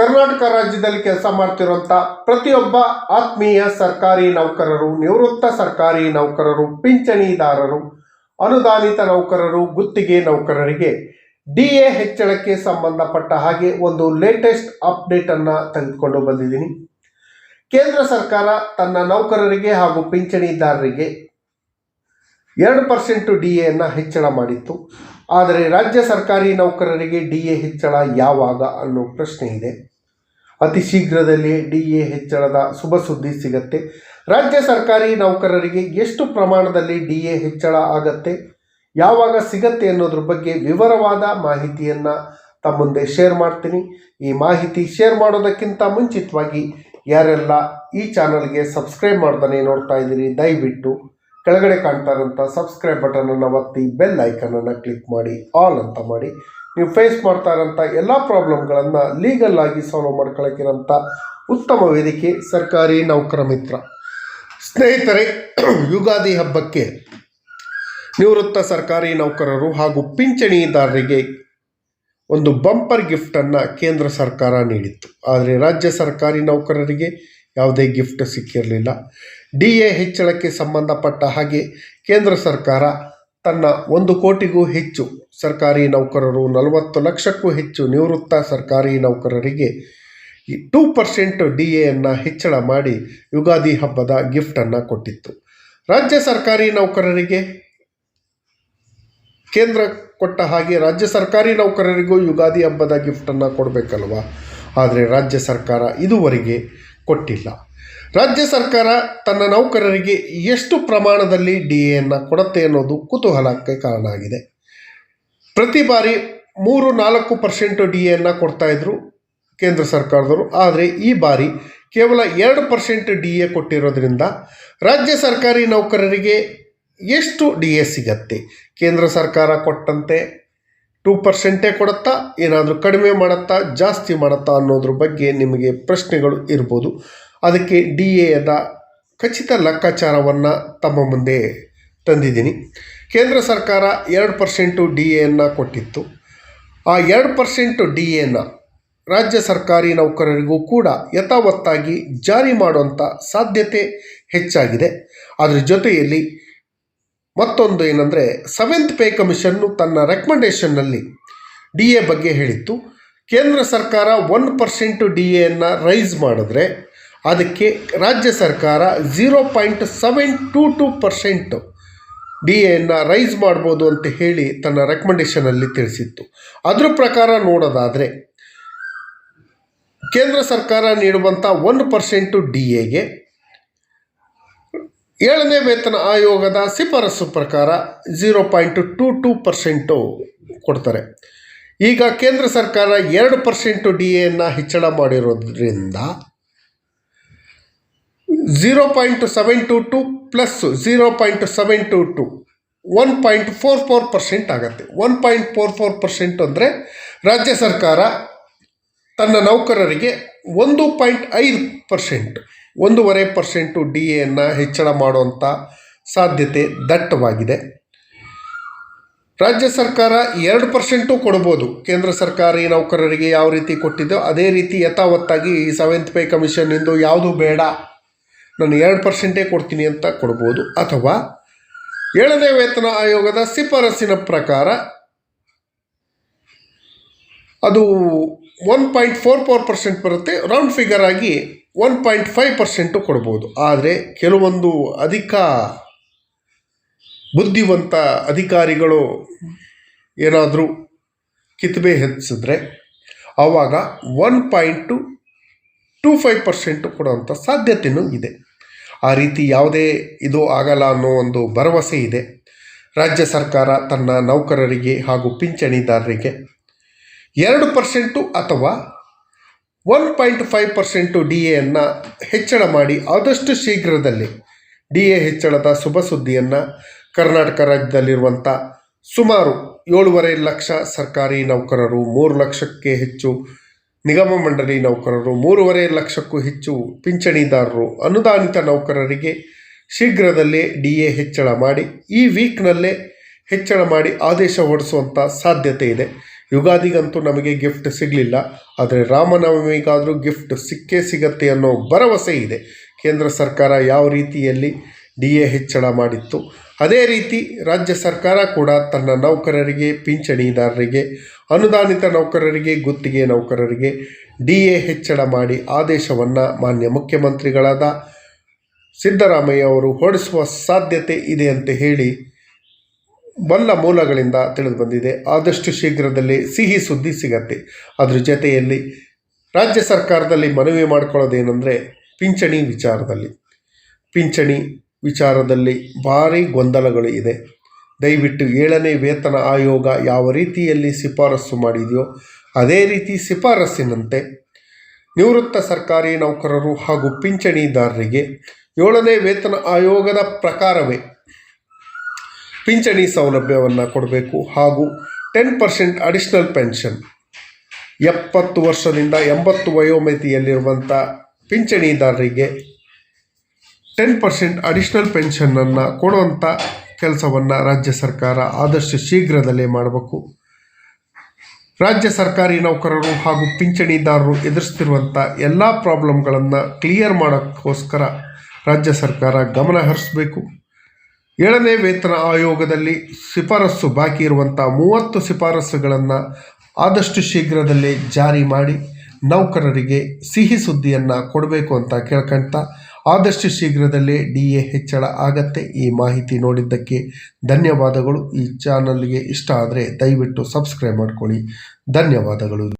ಕರ್ನಾಟಕ ರಾಜ್ಯದಲ್ಲಿ ಕೆಲಸ ಮಾಡ್ತಿರುವಂಥ ಪ್ರತಿಯೊಬ್ಬ ಆತ್ಮೀಯ ಸರ್ಕಾರಿ ನೌಕರರು, ನಿವೃತ್ತ ಸರ್ಕಾರಿ ನೌಕರರು, ಪಿಂಚಣಿದಾರರು, ಅನುದಾನಿತ ನೌಕರರು, ಗುತ್ತಿಗೆ ನೌಕರರಿಗೆ ಡಿ ಎ ಹೆಚ್ಚಳಕ್ಕೆ ಸಂಬಂಧಪಟ್ಟ ಹಾಗೆ ಒಂದು ಲೇಟೆಸ್ಟ್ ಅಪ್ಡೇಟನ್ನು ತೆಗೆದುಕೊಂಡು ಬಂದಿದ್ದೀನಿ. ಕೇಂದ್ರ ಸರ್ಕಾರ ತನ್ನ ನೌಕರರಿಗೆ ಹಾಗೂ ಪಿಂಚಣಿದಾರರಿಗೆ ಎರಡು ಪರ್ಸೆಂಟು ಡಿ ಎಯನ್ನು ಹೆಚ್ಚಳ ಮಾಡಿತ್ತು. ಆದರೆ ರಾಜ್ಯ ಸರ್ಕಾರಿ ನೌಕರರಿಗೆ ಡಿ ಎ ಹೆಚ್ಚಳ ಯಾವಾಗ ಅನ್ನೋ ಪ್ರಶ್ನೆ ಇದೆ. ಅತಿ ಶೀಘ್ರದಲ್ಲಿ ಡಿ ಎ ಹೆಚ್ಚಳದ ಶುಭ ಸುದ್ದಿ ಸಿಗತ್ತೆ. ರಾಜ್ಯ ಸರ್ಕಾರಿ ನೌಕರರಿಗೆ ಎಷ್ಟು ಪ್ರಮಾಣದಲ್ಲಿ ಡಿ ಎ ಹೆಚ್ಚಳ ಆಗತ್ತೆ? ಯಾವಾಗ ಸಿಗತ್ತೆ ಅನ್ನೋದ್ರ ಬಗ್ಗೆ ವಿವರವಾದ ಮಾಹಿತಿಯನ್ನು ತಮ್ಮ ಮುಂದೆ ಶೇರ್ ಮಾಡ್ತೀನಿ. ಈ ಮಾಹಿತಿ ಶೇರ್ ಮಾಡೋದಕ್ಕಿಂತ ಮುಂಚಿತವಾಗಿ ಯಾರೆಲ್ಲ ಈ ಚಾನಲ್ಗೆ ಸಬ್ಸ್ಕ್ರೈಬ್ ಮಾಡ್ತಾನೆ ನೋಡ್ತಾ ಇದ್ದೀರಿ, ದಯವಿಟ್ಟು ಕೆಳಗಡೆ ಕಾಣ್ತಾ ಇರೋಂಥ ಸಬ್ಸ್ಕ್ರೈಬ್ ಬಟನನ್ನು ಒತ್ತಿ ಬೆಲ್ ಐಕನನ್ನು ಕ್ಲಿಕ್ ಮಾಡಿ, ಆಲ್ ಅಂತ ಮಾಡಿ. ನೀವು ಫೇಸ್ ಮಾಡ್ತಾ ಇರೋಂಥ ಎಲ್ಲ ಪ್ರಾಬ್ಲಮ್ಗಳನ್ನು ಲೀಗಲ್ ಆಗಿ ಸಾಲ್ವ್ ಮಾಡ್ಕೊಳಕ್ಕಿರೋಂಥ ಉತ್ತಮ ವೇದಿಕೆ ಸರ್ಕಾರಿ ನೌಕರ ಮಿತ್ರ. ಸ್ನೇಹಿತರೆ, ಯುಗಾದಿ ಹಬ್ಬಕ್ಕೆ ನಿವೃತ್ತ ಸರ್ಕಾರಿ ನೌಕರರು ಹಾಗೂ ಪಿಂಚಣಿದಾರರಿಗೆ ಒಂದು ಬಂಪರ್ ಗಿಫ್ಟನ್ನು ಕೇಂದ್ರ ಸರ್ಕಾರ ನೀಡಿತ್ತು. ಆದರೆ ರಾಜ್ಯ ಸರ್ಕಾರಿ ನೌಕರರಿಗೆ ಯಾವುದೇ ಗಿಫ್ಟ್ ಸಿಕ್ಕಿರಲಿಲ್ಲ. ಡಿ ಎ ಹೆಚ್ಚಳಕ್ಕೆ ಸಂಬಂಧಪಟ್ಟ ಹಾಗೆ ಕೇಂದ್ರ ಸರ್ಕಾರ ತನ್ನ ಒಂದು ಕೋಟಿಗೂ ಹೆಚ್ಚು ಸರ್ಕಾರಿ ನೌಕರರು, ನಲವತ್ತು ಲಕ್ಷಕ್ಕೂ ಹೆಚ್ಚು ನಿವೃತ್ತ ಸರ್ಕಾರಿ ನೌಕರರಿಗೆ ಟೂ ಪರ್ಸೆಂಟ್ ಡಿ ಎಯನ್ನು ಹೆಚ್ಚಳ ಮಾಡಿ ಯುಗಾದಿ ಹಬ್ಬದ ಗಿಫ್ಟನ್ನು ಕೊಟ್ಟಿತ್ತು. ರಾಜ್ಯ ಸರ್ಕಾರಿ ನೌಕರರಿಗೆ ಕೇಂದ್ರ ಕೊಟ್ಟ ಹಾಗೆ ರಾಜ್ಯ ಸರ್ಕಾರಿ ನೌಕರರಿಗೂ ಯುಗಾದಿ ಹಬ್ಬದ ಗಿಫ್ಟನ್ನು ಕೊಡಬೇಕಲ್ವ? ಆದರೆ ರಾಜ್ಯ ಸರ್ಕಾರ ಇದುವರೆಗೆ ಕೊಟ್ಟಿಲ್ಲ. ರಾಜ್ಯ ಸರ್ಕಾರ ತನ್ನ ನೌಕರರಿಗೆ ಎಷ್ಟು ಪ್ರಮಾಣದಲ್ಲಿ ಡಿ ಎಯನ್ನು ಕೊಡುತ್ತೆ ಅನ್ನೋದು ಕುತೂಹಲಕ್ಕೆ ಕಾರಣ ಆಗಿದೆ. ಪ್ರತಿ ಬಾರಿ ಮೂರು ನಾಲ್ಕು ಪರ್ಸೆಂಟು ಡಿ ಎನ್ನು ಕೊಡ್ತಾಯಿದ್ರು ಕೇಂದ್ರ ಸರ್ಕಾರದವರು. ಆದರೆ ಈ ಬಾರಿ ಕೇವಲ ಎರಡು ಪರ್ಸೆಂಟ್ ಡಿ ಎ ಕೊಟ್ಟಿರೋದ್ರಿಂದ ರಾಜ್ಯ ಸರ್ಕಾರಿ ನೌಕರರಿಗೆ ಎಷ್ಟು ಡಿ ಎ ಸಿಗತ್ತೆ? ಕೇಂದ್ರ ಸರ್ಕಾರ ಕೊಟ್ಟಂತೆ ಟೂ ಪರ್ಸೆಂಟೇ ಕೊಡುತ್ತಾ, ಏನಾದರೂ ಕಡಿಮೆ ಮಾಡುತ್ತಾ, ಜಾಸ್ತಿ ಮಾಡುತ್ತಾ ಅನ್ನೋದ್ರ ಬಗ್ಗೆ ನಿಮಗೆ ಪ್ರಶ್ನೆಗಳು ಇರ್ಬೋದು. ಅದಕ್ಕೆ ಡಿ ಎದ ಖಚಿತ ಲೆಕ್ಕಾಚಾರವನ್ನು ತಮ್ಮ ಮುಂದೆ ತಂದಿದ್ದೀನಿ. ಕೇಂದ್ರ ಸರ್ಕಾರ ಎರಡು ಪರ್ಸೆಂಟು ಡಿ ಎಯನ್ನು ಕೊಟ್ಟಿತ್ತು. ಆ ಎರಡು ಪರ್ಸೆಂಟು ಡಿ ಎನ ರಾಜ್ಯ ಸರ್ಕಾರಿ ನೌಕರರಿಗೂ ಕೂಡ ಯಥಾವತ್ತಾಗಿ ಜಾರಿ ಮಾಡುವಂಥ ಸಾಧ್ಯತೆ ಹೆಚ್ಚಾಗಿದೆ. ಅದರ ಜೊತೆಯಲ್ಲಿ ಮತ್ತೊಂದು ಏನಂದರೆ ಸೆವೆಂತ್ ಪೇ ಕಮಿಷನ್ನು ತನ್ನ ರೆಕಮೆಂಡೇಷನ್ನಲ್ಲಿ ಡಿ ಎ ಬಗ್ಗೆ ಹೇಳಿತ್ತು. ಕೇಂದ್ರ ಸರ್ಕಾರ ಒನ್ ಪರ್ಸೆಂಟು ಡಿ ಎಯನ್ನು ರೈಸ್ ಮಾಡಿದ್ರೆ ಅದಕ್ಕೆ ರಾಜ್ಯ ಸರ್ಕಾರ zero point seven two two percent D ಎನ್ನು ರೈಸ್ ಮಾಡ್ಬೋದು ಅಂತ ಹೇಳಿ ತನ್ನ ರೆಕಮೆಂಡೇಷನಲ್ಲಿ ತಿಳಿಸಿತ್ತು. ಅದ್ರ ಪ್ರಕಾರ ನೋಡೋದಾದರೆ, ಕೇಂದ್ರ ಸರ್ಕಾರ ನೀಡುವಂಥ ಒಂದು ಪರ್ಸೆಂಟು ಡಿ ಎಗೆ ಏಳನೇ ವೇತನ ಆಯೋಗದ ಶಿಫಾರಸು ಪ್ರಕಾರ zero point two two percent ಕೊಡ್ತಾರೆ. ಈಗ ಕೇಂದ್ರ ಸರ್ಕಾರ ಎರಡು ಪರ್ಸೆಂಟು ಡಿ ಎನ್ನು ಹೆಚ್ಚಳ ಮಾಡಿರೋದ್ರಿಂದ zero point seven two two plus zero point seven two two one point four four percent ಆಗುತ್ತೆ. One point four four percent ಅಂದರೆ ರಾಜ್ಯ ಸರ್ಕಾರ ತನ್ನ ನೌಕರರಿಗೆ ಒಂದು ಪಾಯಿಂಟ್ ಐದು ಪರ್ಸೆಂಟ್ ಒಂದೂವರೆ ಪರ್ಸೆಂಟು ಡಿ ಎನ್ನು ಹೆಚ್ಚಳ ಮಾಡುವಂಥ ಸಾಧ್ಯತೆ ದಟ್ಟವಾಗಿದೆ. ರಾಜ್ಯ ಸರ್ಕಾರ ಎರಡು ಪರ್ಸೆಂಟು ಕೊಡ್ಬೋದು. ಕೇಂದ್ರ ಸರ್ಕಾರಿ ನೌಕರರಿಗೆ ಯಾವ ರೀತಿ ಕೊಟ್ಟಿದ್ದೋ ಅದೇ ರೀತಿ ಯಥಾವತ್ತಾಗಿ ಸೆವೆಂತ್ ಪೇ ಕಮಿಷನ್ನಿಂದು ಯಾವುದು ಬೇಡ. ನಾನು ಎರಡು ಪರ್ಸೆಂಟೇ ಕೊಡ್ತೀನಿ ಅಂತ ಕೊಡ್ಬೋದು. ಅಥವಾ ಏಳನೇ ವೇತನ ಆಯೋಗದ ಶಿಫಾರಸಿನ ಪ್ರಕಾರ ಅದು one point four four percent ಬರುತ್ತೆ. ರೌಂಡ್ ಫಿಗರ್ ಆಗಿ ಒನ್ ಪಾಯಿಂಟ್ ಫೈವ್ ಪರ್ಸೆಂಟು ಕೊಡ್ಬೋದು. ಆದರೆ ಕೆಲವೊಂದು ಅಧಿಕ ಬುದ್ಧಿವಂತ ಅಧಿಕಾರಿಗಳು ಏನಾದರೂ ಕಿತ್ಬೆ ಹೆಚ್ಚಿದ್ರೆ ಆವಾಗ one point two five percent ಕೊಡುವಂಥ ಸಾಧ್ಯತೆಯೂ ಇದೆ. ಆ ರೀತಿ ಯಾವುದೇ ಇದು ಆಗಲ್ಲ ಅನ್ನೋ ಒಂದು ಭರವಸೆ ಇದೆ. ರಾಜ್ಯ ಸರ್ಕಾರ ತನ್ನ ನೌಕರರಿಗೆ ಹಾಗೂ ಪಿಂಚಣಿದಾರರಿಗೆ ಎರಡು ಪರ್ಸೆಂಟು ಅಥವಾ one point five percent D ಎನ್ನು ಹೆಚ್ಚಳ ಮಾಡಿ ಆದಷ್ಟು ಶೀಘ್ರದಲ್ಲಿ ಡಿ ಎ ಹೆಚ್ಚಳದ ಶುಭ ಸುದ್ದಿಯನ್ನು ಕರ್ನಾಟಕ ರಾಜ್ಯದಲ್ಲಿರುವಂಥ ಸುಮಾರು ಏಳುವರೆ ಲಕ್ಷ ಸರ್ಕಾರಿ ನೌಕರರು ಮೂರು ಲಕ್ಷಕ್ಕೆ ಹೆಚ್ಚು ನಿಗಮ ಮಂಡಳಿ ನೌಕರರು ಮೂರುವರೆ ಲಕ್ಷಕ್ಕೂ ಹೆಚ್ಚು ಪಿಂಚಣಿದಾರರು ಅನುದಾನಿತ ನೌಕರರಿಗೆ ಶೀಘ್ರದಲ್ಲೇ ಡಿ ಎ ಹೆಚ್ಚಳ ಮಾಡಿ, ಈ ವೀಕ್ನಲ್ಲೇ ಹೆಚ್ಚಳ ಮಾಡಿ ಆದೇಶ ಹೊರಡಿಸುವಂಥ ಸಾಧ್ಯತೆ ಇದೆ. ಯುಗಾದಿಗಂತೂ ನಮಗೆ ಗಿಫ್ಟ್ ಸಿಗಲಿಲ್ಲ, ಆದರೆ ರಾಮನವಮಿಗಾದರೂ ಗಿಫ್ಟ್ ಸಿಕ್ಕೇ ಸಿಗತ್ತೆ ಅನ್ನೋ ಭರವಸೆ ಇದೆ. ಕೇಂದ್ರ ಸರ್ಕಾರ ಯಾವ ರೀತಿಯಲ್ಲಿ ಡಿ ಎ ಹೆಚ್ಚಳ ಮಾಡಿತ್ತು, ಅದೇ ರೀತಿ ರಾಜ್ಯ ಸರ್ಕಾರ ಕೂಡ ತನ್ನ ನೌಕರರಿಗೆ, ಪಿಂಚಣಿದಾರರಿಗೆ ಅನುದಾನಿತ ನೌಕರರಿಗೆ, ಗುತ್ತಿಗೆ ನೌಕರರಿಗೆ ಡಿ ಎ ಹೆಚ್ಚಳ ಮಾಡಿ ಆದೇಶವನ್ನು ಮಾನ್ಯ ಮುಖ್ಯಮಂತ್ರಿಗಳಾದ ಸಿದ್ದರಾಮಯ್ಯ ಅವರು ಹೊರಡಿಸುವ ಸಾಧ್ಯತೆ ಇದೆ ಅಂತ ಹೇಳಿ ಬಲ್ಲ ಮೂಲಗಳಿಂದ ತಿಳಿದು ಬಂದಿದೆ ಆದಷ್ಟು ಶೀಘ್ರದಲ್ಲಿ ಸಿಹಿ ಸುದ್ದಿ ಸಿಗತ್ತೆ. ಅದ್ರ ಜೊತೆಯಲ್ಲಿ ರಾಜ್ಯ ಸರ್ಕಾರದಲ್ಲಿ ಮನವಿ ಮಾಡ್ಕೊಳ್ಳೋದೇನೆಂದರೆ ಪಿಂಚಣಿ ವಿಚಾರದಲ್ಲಿ. ಪಿಂಚಣಿ ವಿಚಾರದಲ್ಲಿ ಭಾರಿ ಗೊಂದಲಗಳು ಇದೆ. ದಯವಿಟ್ಟು ಏಳನೇ ವೇತನ ಆಯೋಗ ಯಾವ ರೀತಿಯಲ್ಲಿ ಶಿಫಾರಸು ಮಾಡಿದೆಯೋ ಅದೇ ರೀತಿ ಶಿಫಾರಸ್ಸಿನಂತೆ ನಿವೃತ್ತ ಸರ್ಕಾರಿ ನೌಕರರು ಹಾಗೂ ಪಿಂಚಣಿದಾರರಿಗೆ ಏಳನೇ ವೇತನ ಆಯೋಗದ ಪ್ರಕಾರವೇ ಪಿಂಚಣಿ ಸೌಲಭ್ಯವನ್ನು ಕೊಡಬೇಕು ಹಾಗೂ ಟೆನ್ ಪರ್ಸೆಂಟ್ ಅಡಿಷ್ನಲ್ ಪೆನ್ಷನ್. ಎಪ್ಪತ್ತು ವರ್ಷದಿಂದ ಎಂಬತ್ತು ವಯೋಮಿತಿಯಲ್ಲಿರುವಂಥ ಪಿಂಚಣಿದಾರರಿಗೆ ಟೆನ್ ಪರ್ಸೆಂಟ್ ಅಡಿಷ್ನಲ್ ಪೆನ್ಷನ್ನನ್ನು ಕೊಡುವಂಥ ಕೆಲಸವನ್ನು ರಾಜ್ಯ ಸರ್ಕಾರ ಆದಷ್ಟು ಶೀಘ್ರದಲ್ಲೇ ಮಾಡಬೇಕು. ರಾಜ್ಯ ಸರ್ಕಾರಿ ನೌಕರರು ಹಾಗೂ ಪಿಂಚಣಿದಾರರು ಎದುರಿಸ್ತಿರುವಂಥ ಎಲ್ಲ ಪ್ರಾಬ್ಲಮ್ಗಳನ್ನು ಕ್ಲಿಯರ್ ಮಾಡೋಕ್ಕೋಸ್ಕರ ರಾಜ್ಯ ಸರ್ಕಾರ ಗಮನ ಹರಿಸಬೇಕು. ಏಳನೇ ವೇತನ ಆಯೋಗದಲ್ಲಿ ಶಿಫಾರಸ್ಸು ಬಾಕಿ ಇರುವಂಥ ಮೂವತ್ತು ಶಿಫಾರಸ್ಸುಗಳನ್ನು ಆದಷ್ಟು ಶೀಘ್ರದಲ್ಲೇ ಜಾರಿ ಮಾಡಿ ನೌಕರರಿಗೆ ಸಿಹಿ ಸುದ್ದಿಯನ್ನು ಕೊಡಬೇಕು ಅಂತ ಕೇಳ್ಕೊಳ್ತಾ ಆದಷ್ಟು ಶೀಘ್ರದಲ್ಲೇ ಡಿ ಎ ಹೆಚ್ಚಳ ಆಗತ್ತೆ. ಈ ಮಾಹಿತಿ ನೋಡಿದ್ದಕ್ಕೆ ಧನ್ಯವಾದಗಳು. ಈ ಚಾನಲ್ಗೆ ಇಷ್ಟ ಆದರೆ ದಯವಿಟ್ಟು ಸಬ್ಸ್ಕ್ರೈಬ್ ಮಾಡ್ಕೊಳ್ಳಿ. ಧನ್ಯವಾದಗಳು.